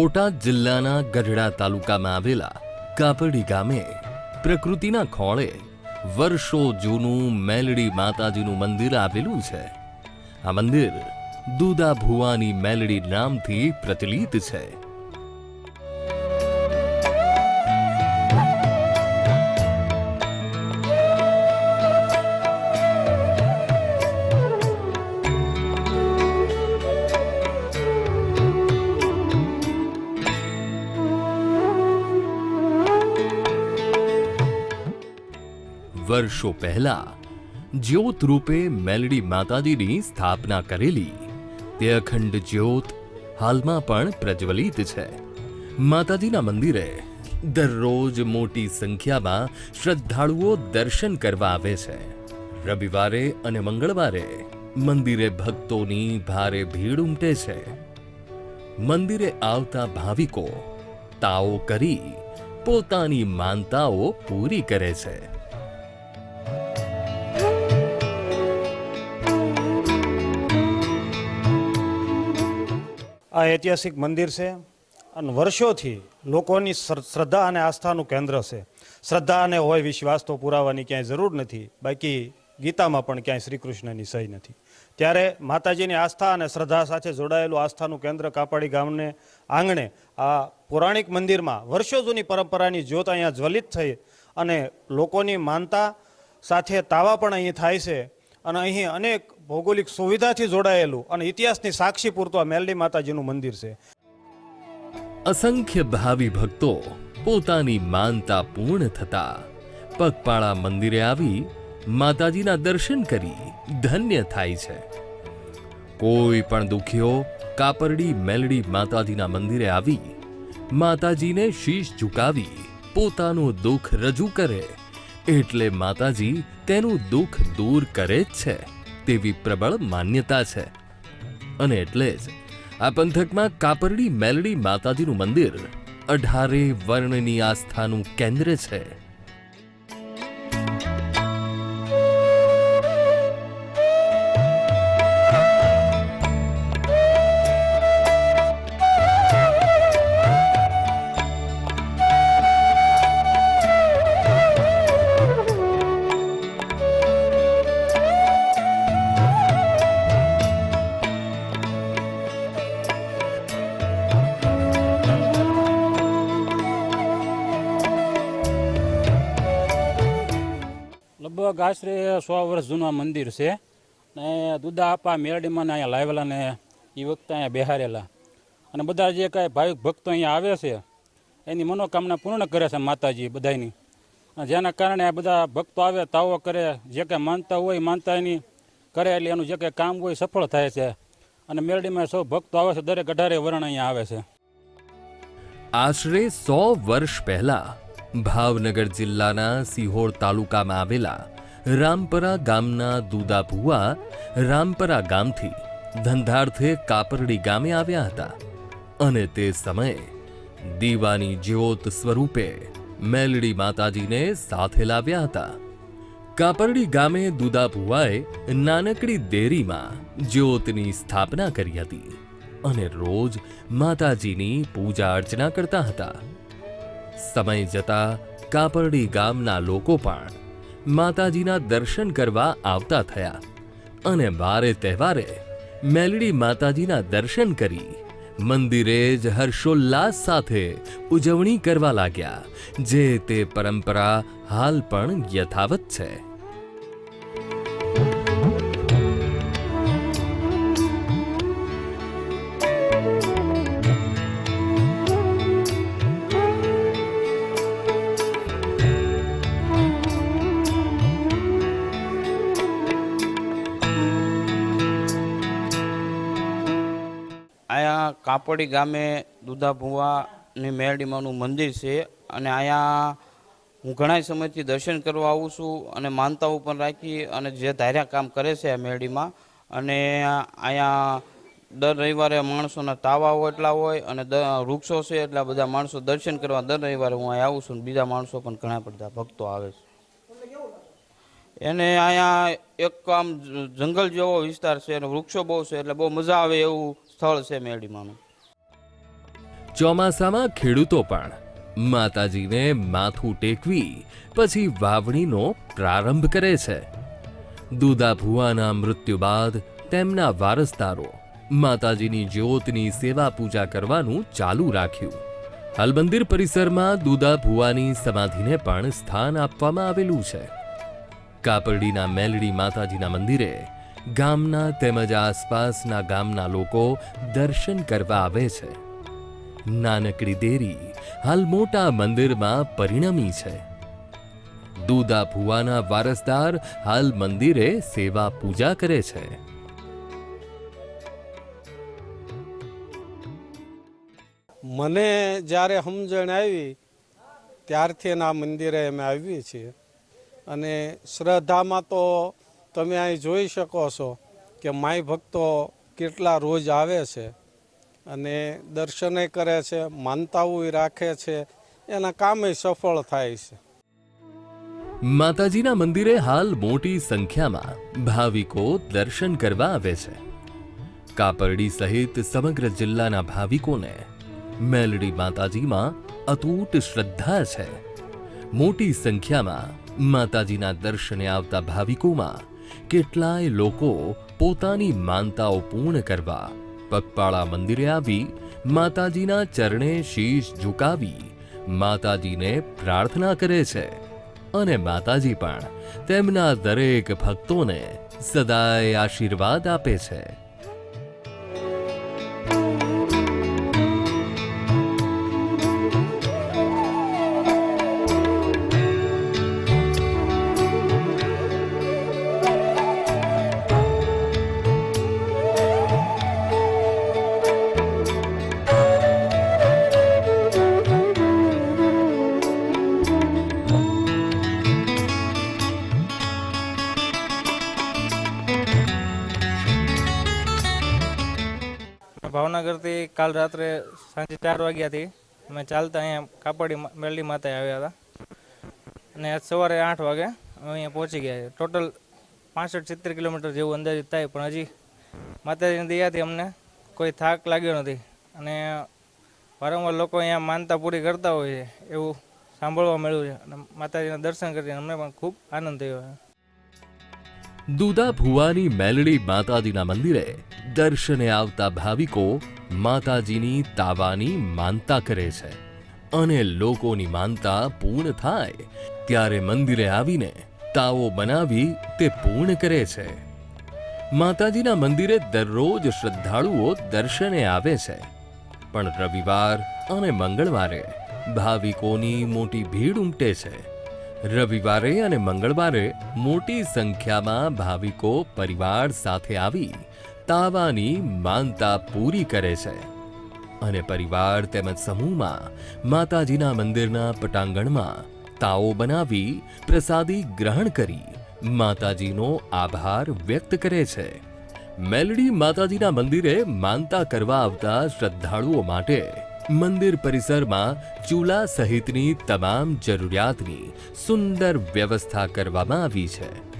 બોટાદ જિલ્લાના ગઢડા તાલુકામાં આવેલા કાપડી ગામે પ્રકૃતિના ખોળે વર્ષો જૂનું મેલડી માતાજીનું મંદિર આવેલું છે. આ મંદિર દુદા ભુવાની મેલડી નામથી પ્રચલિત છે. વર્ષો પહેલા, જ્યોત રૂપે મેલડી માતાજીની સ્થાપના કરેલી. તે અખંડ જ્યોત હાલમાં પણ પ્રજ્વલિત છે. માતાજીના મંદિરે દરરોજ મોટી સંખ્યામાં શ્રદ્ધાળુઓ દર્શન કરવા આવે છે. રવિવારે અને મંગળવારે મંદિરે ભક્તોની ભારે ભીડ ઉમટે છે. મંદિરે આવતા ભાવિકો તાઓ કરી પોતાની માનતાઓ પૂરી કરે છે. આ ઐતિહાસિક મંદિર છે અને વર્ષોથી લોકોની શ્રદ્ધા અને આસ્થાનું કેન્દ્ર છે. શ્રદ્ધા અને હોય વિશ્વાસ તો પુરાવાની ક્યાંય જરૂર નથી, બાકી ગીતામાં પણ ક્યાંય શ્રી કૃષ્ણની સહી નથી. ત્યારે માતાજીની આસ્થા અને શ્રદ્ધા સાથે જોડાયેલું આસ્થાનું કેન્દ્ર કાપાડી ગામને આંગણે આ પૌરાણિક મંદિરમાં વર્ષો જૂની પરંપરાની જ્યોત અહીંયા જ્વલિત થઈ અને લોકોની માનતા સાથે તાવા પણ અહીં થાય છે. અને અહીં અનેક ભૌગોલિક સુવિધાથી જોડાયેલું અને ઇતિહાસની સાક્ષી પૂરતું આ મેલડી માતાજીનું મંદિર છે. અસંખ્ય ભાવિ ભક્તો પોતાની માનતા પૂર્ણ થતા પગપાળા મંદિરે આવી માતાજીના દર્શન કરી ધન્ય થાય છે. કોઈ પણ દુખ્યો કાપરડી મેલડી માતાજીના મંદિરે આવી માતાજીને શીશ ઝુકાવી પોતાનું દુઃખ રજૂ કરે એટલે માતાજી તેનું દુઃખ દૂર કરે જ છે. તેવી પ્રબળ માન્યતા છે. અને એટલે જ આ પંથકમાં કાપરડી મેલડી માતાજીનું મંદિર અઢારે વર્ણની આસ્થાનું કેન્દ્ર છે. લગભગ આશરે સો વર્ષ જૂનું મંદિર છે. ને દુદા આપા મેરડીમાં ને અહીંયા લાવેલા ને એ વખતે અહીંયા બેહારેલા. અને બધા જે કાંઈ ભાવિક ભક્તો અહીંયા આવે છે, એની મનોકામના પૂર્ણ કરે છે માતાજી બધાની જેના કારણે આ બધા ભક્તો આવે, તાવો કરે, જે કાંઈ માનતા હોય માનતા એની કરે એટલે એનું જે કાંઈ કામ હોય સફળ થાય છે. અને મેરડીમાં સૌ ભક્તો આવે છે, દરેક અઢારે વર્ણ અહીંયા આવે છે. આશરે સો વર્ષ પહેલા ભાવનગર જિલ્લાના સિહોર તાલુકામાં આવેલા રામપરા ગામના દુદાભુવા રામપરા ગામથી ધંધાર્થે કાપરડી ગામે આવ્યા હતા અને તે સમયે દીવાની જ્યોત સ્વરૂપે મેલડી માતાજીને સાથે લાવ્યા હતા. કાપરડી ગામે દુદાભુવાએ નાનકડી દેરીમાં જ્યોતની સ્થાપના કરી હતી અને રોજ માતાજીની પૂજા અર્ચના કરતા હતા. સમય જતા કાપરડી ગામના લોકો પણ માતાજીના દર્શન કરવા આવતા થયા અને વારે તહેવારે મેલડી માતાજીના દર્શન કરી મંદિરે જ હર્ષોલ્લાસ સાથે ઉજવણી કરવા લાગ્યા, જે તે પરંપરા હાલ પણ યથાવત છે. કાપડી ગામે દુધાભુવાની મેરડીમાનું મંદિર છે અને અહીંયા હું ઘણા સમયથી દર્શન કરવા આવું છું અને માનતાઓ પણ રાખી અને જે ધાર્યા કામ કરે છે આ મેરડીમાં. અને અહીંયા દર રવિવારે માણસોના તાવાઓ એટલા હોય અને વૃક્ષો છે એટલા બધા માણસો દર્શન કરવા દર રવિવારે હું અહીંયા આવું છું બીજા માણસો પણ ઘણા બધા ભક્તો આવે છે. એને અહીંયા એક આમ જંગલ જેવો વિસ્તાર છે અને વૃક્ષો બહુ છે એટલે બહુ મજા આવે એવું સ્થળ છે મેળીમાનું ચોમાસામાં ખેડૂતો પણ માતાજીને માથું ટેકવી, પછી વાવણીનો પ્રારંભ કરે છે. દુદા મૃત્યુ બાદ તેમના વારસદારો માતાજીની જ્યોતની સેવા પૂજા કરવાનું ચાલુ રાખ્યું. હાલ મંદિર પરિસરમાં દુદા ભુવાની સમાધિને પણ સ્થાન આપવામાં આવેલું છે. કાપરડીના મેલડી માતાજીના મંદિરે ગામના તેમજ આસપાસના ગામના લોકો દર્શન કરવા આવે છે. નાનકડી દેરી હાલ મોટા મંદિરમાં પરિણમી છે. દૂધા ભુવાના વારસદાર હાલ મંદિરે સેવા પૂજા કરે છે. મને જ્યારે સમજણ આવી, ત્યારથી એના મંદિરે અમે આવીએ છીએ. અને શ્રદ્ધામાં તો તમે અહીં જોઈ શકો છો કે માય ભક્તો કેટલા રોજ આવે છે અને દર્શને કરે છે માનતાઓ રાખે છે, એના કામે સફળ થાય છે. માતાજીના મંદિરે હાલ મોટી સંખ્યામાં ભાવિકો દર્શન કરવા આવે છે. કાપરડી સહિત સમગ્ર જિલ્લાના ભાવિકોને મેલડી માતાજીમાં અતૂટ શ્રદ્ધા છે. મોટી સંખ્યામાં માતાજીના દર્શને આવતા ભાવિકોમાં કેટલાય લોકો પોતાની માનતાઓ પૂર્ણ કરવા પગપાળા મંદિરે આવી માતાજીના ચરણે શીશ ઝુકાવી માતાજીને પ્રાર્થના કરે છે અને માતાજી પણ તેમના દરેક ભક્તોને સદાય આશીર્વાદ આપે છે. કાલ રાત્રે સાંજે ચાર વાગ્યાથી અમે ચાલતા અહીંયા કાપડી મેરડી માતાએ આવ્યા હતા. અને આજ સવારે આઠ વાગે અમે અહીંયા પહોંચી ગયા છે ટોટલ પાસઠ સિત્તેર કિલોમીટર જેવું અંદાજિત થાય, પણ હજી માતાજીની દયાથી અમને કોઈ થાક લાગ્યો નથી. અને વારંવાર લોકો અહીંયા માનતા પૂરી કરતા હોય છે, એવું સાંભળવા મળ્યું છે. અને માતાજીના દર્શન કરીને અમને પણ ખૂબ આનંદ થયો છે. દુદા ભુવાની મેલડી માતાજીના મંદિરે દર્શને આવતા ભાવિકો માતાજીની તાવાની માનતા કરે છે અને લોકોની માનતા પૂર્ણ થાય ત્યારે મંદિરે આવીને તાવો બનાવી તે પૂર્ણ કરે છે. માતાજીના મંદિરે દરરોજ શ્રદ્ધાળુઓ દર્શને આવે છે. પણ રવિવાર અને મંગળવારે ભાવિકોની મોટી ભીડ ઉમટે છે. રવિવારે અને મંગળવારે મોટી સંખ્યામાં ભાવિકો પરિવાર સાથે આવી તાવાની માનતા પૂરી કરે છે. અને પરિવાર તેમજ સમૂહમાં માતાજીના મંદિરના પટાંગણમાં તાઓ બનાવી પ્રસાદી ગ્રહણ કરી માતાજીનો આભાર વ્યક્ત કરે છે. મેલડી માતાજીના મંદિરે માનતા કરવા આવતા શ્રદ્ધાળુઓ માટે મંદિર પરિસરમાં ચૂલા સહિતની તમામ જરૂરિયાતની સુંદર વ્યવસ્થા કરવામાં આવી છે.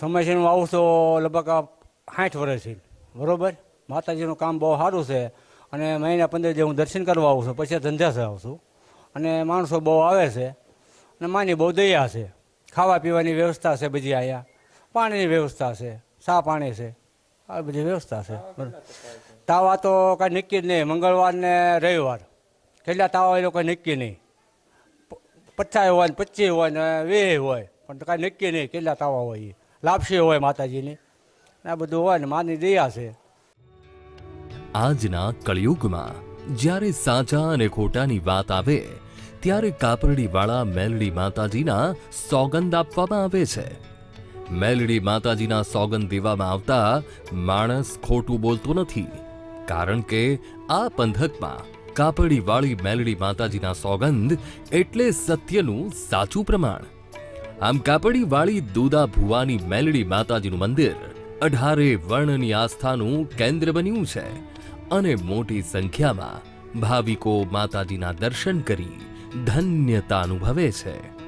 સમયસરનું આવું તો લગભગ સાઠ છે બરોબર? માતાજીનું કામ બહુ સારું છે. અને મહિના પંદર જે હું દર્શન કરવા આવું છું, પછી ધંધા આવું છું. અને માણસો બહુ આવે છે અને માની બહુ દયા છે. ખાવા પીવાની વ્યવસ્થા છે બધી અહીંયા. પાણીની વ્યવસ્થા છે સા પાણી છે, આ બધી વ્યવસ્થા છે. તાવા તો કાંઈ નક્કી જ નહીં, મંગળવાર ને રવિવાર. કેટલા તાવા એ લોકો નક્કી નહીં. પચાસ હોય ને પચીસ હોય ને વે હોય, પણ કાંઈ નક્કી નહીં કેટલા તાવા હોય એ. લાપસી હોય માતાજીની. આ બધું હોય ને માની દયા છે. આજના કળિયુગમાં જ્યારે સાચા અને ખોટાની વાત આવે, ત્યારે કાપરડીવાળા મેલડી માતાજીના સોગંદ આપવામાં આવે છે. મેલડી માતાજીના સોગંદ દેવામાં આવતા માણસ ખોટું બોલતો નથી, કારણ કે આ પંથકમાં કાપડીવાળી મેલડી માતાજીના સોગંદ એટલે સત્યનું સાચું પ્રમાણ. આમ કાપડીવાળી દુદા ભુવાની મેલડી માતાજીનું મંદિર અઢારે વર્ણની આસ્થાનું કેન્દ્ર બન્યું છે અને મોટી સંખ્યામાં ભાવિકો માતાજીના દર્શન કરી ધન્યતા અનુભવે છે.